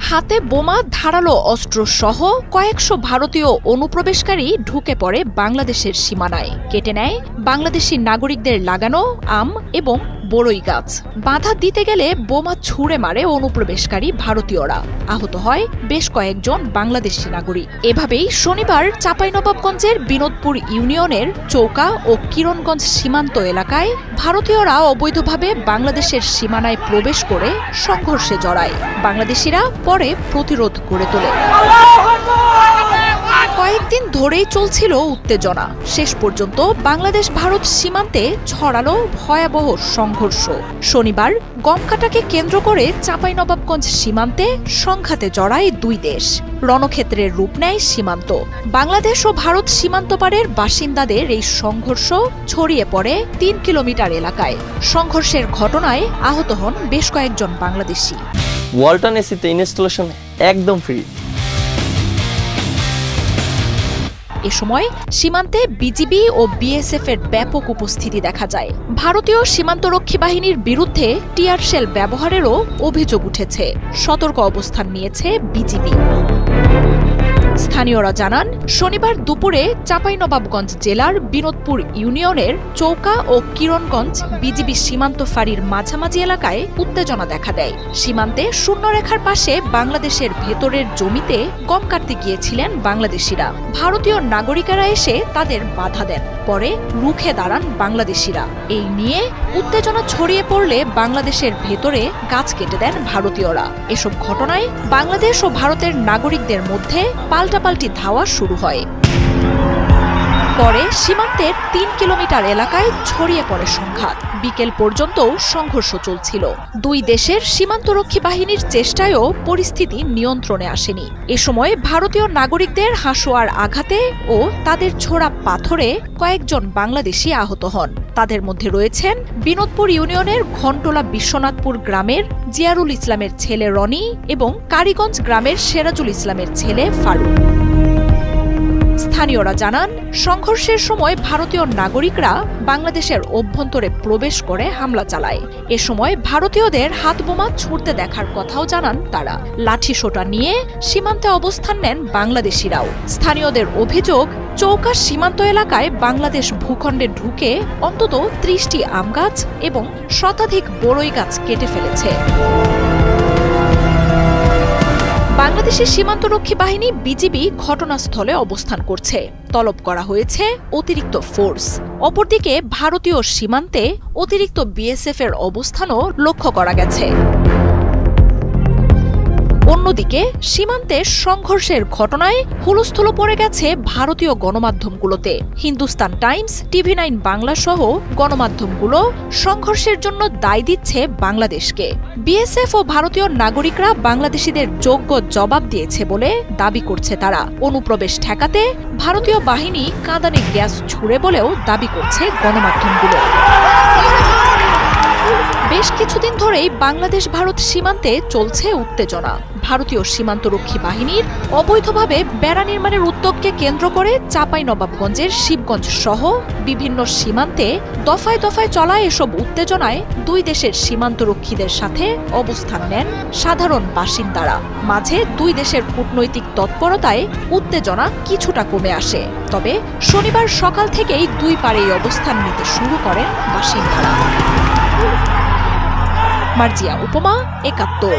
হাতে বোমা, ধারালো অস্ত্র সহ কয়েকশো ভারতীয় অনুপ্রবেশকারী ঢুকে পড়ে বাংলাদেশের সীমানায়। কেটে নেয় বাংলাদেশি নাগরিকদের লাগানো আম এবং বড়ই গাছ। বাধা দিতে গেলে বোমা ছুঁড়ে মারে অনুপ্রবেশকারী ভারতীয়রা। আহত হয় বেশ কয়েকজন বাংলাদেশি নাগরিক। এভাবেই শনিবার চাঁপাইনবাবগঞ্জের বিনোদপুর ইউনিয়নের চৌকা ও কিরণগঞ্জ সীমান্ত এলাকায় ভারতীয়রা অবৈধভাবে বাংলাদেশের সীমানায় প্রবেশ করে সংঘর্ষে জড়ায়। বাংলাদেশিরা পরে প্রতিরোধ গড়ে তোলে। কয়েকদিন ধরেই চলছিল উত্তেজনা। শেষ পর্যন্ত বাংলাদেশ ভারত সীমান্তে ছড়ালো ভয়াবহ সংঘর্ষ। শনিবার গমকাটাকে কেন্দ্র করে চাঁপাইনবাবগঞ্জ সীমান্তে সংঘাতে জড়ায় দুই দেশ। রণক্ষেত্রের রূপ নেয় সীমান্ত। বাংলাদেশ ও ভারত সীমান্ত পারের বাসিন্দাদের এই সংঘর্ষ ছড়িয়ে পড়ে তিন কিলোমিটার এলাকায়। সংঘর্ষের ঘটনায় আহত হন বেশ কয়েকজন বাংলাদেশি। ওয়ালটন এসিতে ইনস্টলেশন একদম ফ্রি। এ সময় সীমান্তে বিজিবি ও বিএসএফ এর ব্যাপক উপস্থিতি দেখা যায়। ভারতীয় সীমান্তরক্ষী বাহিনীর বিরুদ্ধে টিয়ার শেল ব্যবহারেরও অভিযোগ উঠেছে। সতর্ক অবস্থান নিয়েছে বিজিবি। স্থানীয়রা জানান, শনিবার দুপুরে চাঁপাইনবাবগঞ্জ জেলার বিনোদপুর ইউনিয়নের চৌকা ও কিরণগঞ্জ বিজিবি সীমান্ত ফাঁড়ির মাঝামাঝি এলাকায় উত্তেজনা দেখা দেয়। সীমান্তে শূন্যরেখার পাশে বাংলাদেশের ভেতরের জমিতে গম কাটতে গিয়েছিলেন বাংলাদেশিরা। ভারতীয় নাগরিকেরা এসে তাদের বাধা দেন, পরে রুখে দাঁড়ান বাংলাদেশিরা। এই নিয়ে উত্তেজনা ছড়িয়ে পড়লে বাংলাদেশের ভেতরে গাছ কেটে দেন ভারতীয়রা। এসব ঘটনায় বাংলাদেশ ও ভারতের নাগরিকদের মধ্যে পাল্টাপাল্টি ধাওয়া শুরু হয়। পরে সীমান্তের তিন কিলোমিটার এলাকায় ছড়িয়ে পড়ে সংঘাত। বিকেল পর্যন্ত সংঘর্ষ চলছিল। দুই দেশের সীমান্তরক্ষী বাহিনীর চেষ্টায়ও পরিস্থিতি নিয়ন্ত্রণে আসেনি। এ সময় ভারতীয় নাগরিকদের হাঁসোয়ার আঘাতে ও তাদের ছোড়া পাথরে কয়েকজন বাংলাদেশি আহত হন। তাদের মধ্যে রয়েছেন বিনোদপুর ইউনিয়নের ঘন্টলা বিশ্বনাথপুর গ্রামের জিয়ারুল ইসলামের ছেলে রনি এবং কারিগঞ্জ গ্রামের সেরাজুল ইসলামের ছেলে ফারুক। স্থানীয়রা জানান, সংঘর্ষের সময় ভারতীয় নাগরিকরা বাংলাদেশের অভ্যন্তরে প্রবেশ করে হামলা চালায়। এ সময় ভারতীয়দের হাত বোমা ছুড়তে দেখার কথাও জানান তারা। লাঠি সোটা নিয়ে সীমান্তে অবস্থান নেন বাংলাদেশিরাও। স্থানীয়দের অভিযোগ, চৌকা সীমান্ত এলাকায় বাংলাদেশ ভূখণ্ডে ঢুকে অন্তত ত্রিশটি আম গাছ এবং শতাধিক বড়ই গাছ কেটে ফেলেছে। বাংলাদেশের সীমান্তরক্ষী বাহিনী বিজিবি ঘটনাস্থলে অবস্থান করছে। তলব করা হয়েছে অতিরিক্ত ফোর্স। অপরদিকে ভারতীয় সীমান্তে অতিরিক্ত বিএসএফ এর অবস্থানও লক্ষ্য করা গেছে। অন্যদিকে, সীমান্তে সংঘর্ষের ঘটনায় হুলস্থুল পড়ে গেছে ভারতীয় গণমাধ্যমগুলোতে। Hindustan Times, TV nine Bangla সহ গণমাধ্যমগুলো সংঘর্ষের জন্য দায় দিচ্ছে বাংলাদেশকে। বিএসএফ ও ভারতীয় নাগরিকরা বাংলাদেশিদের যোগ্য জবাব দিয়েছে বলে দাবি করছে তারা। অনুপ্রবেশ ঠেকাতে ভারতীয় বাহিনী কাঁদানে গ্যাস ছুড়ে বলেও দাবি করছে গণমাধ্যমগুলো। বেশ কিছুদিন ধরেই বাংলাদেশ ভারত সীমান্তে চলছে উত্তেজনা। ভারতীয় সীমান্তরক্ষী বাহিনীর অবৈধভাবে বেড়া নির্মাণের উদ্যোগকে কেন্দ্র করে চাপাই নবাবগঞ্জের শিবগঞ্জ সহ বিভিন্ন সীমান্তে দফায় দফায় চলা এসব উত্তেজনায় দুই দেশের সীমান্তরক্ষীদের সাথে অবস্থান নেন সাধারণ বাসিন্দারা। মাঝে দুই দেশের কূটনৈতিক তৎপরতায় উত্তেজনা কিছুটা কমে আসে। তবে শনিবার সকাল থেকেই দুই পারেই অবস্থান নিতে শুরু করেন বাসিন্দারা। মার্জিয়া উপমা একাত্তর।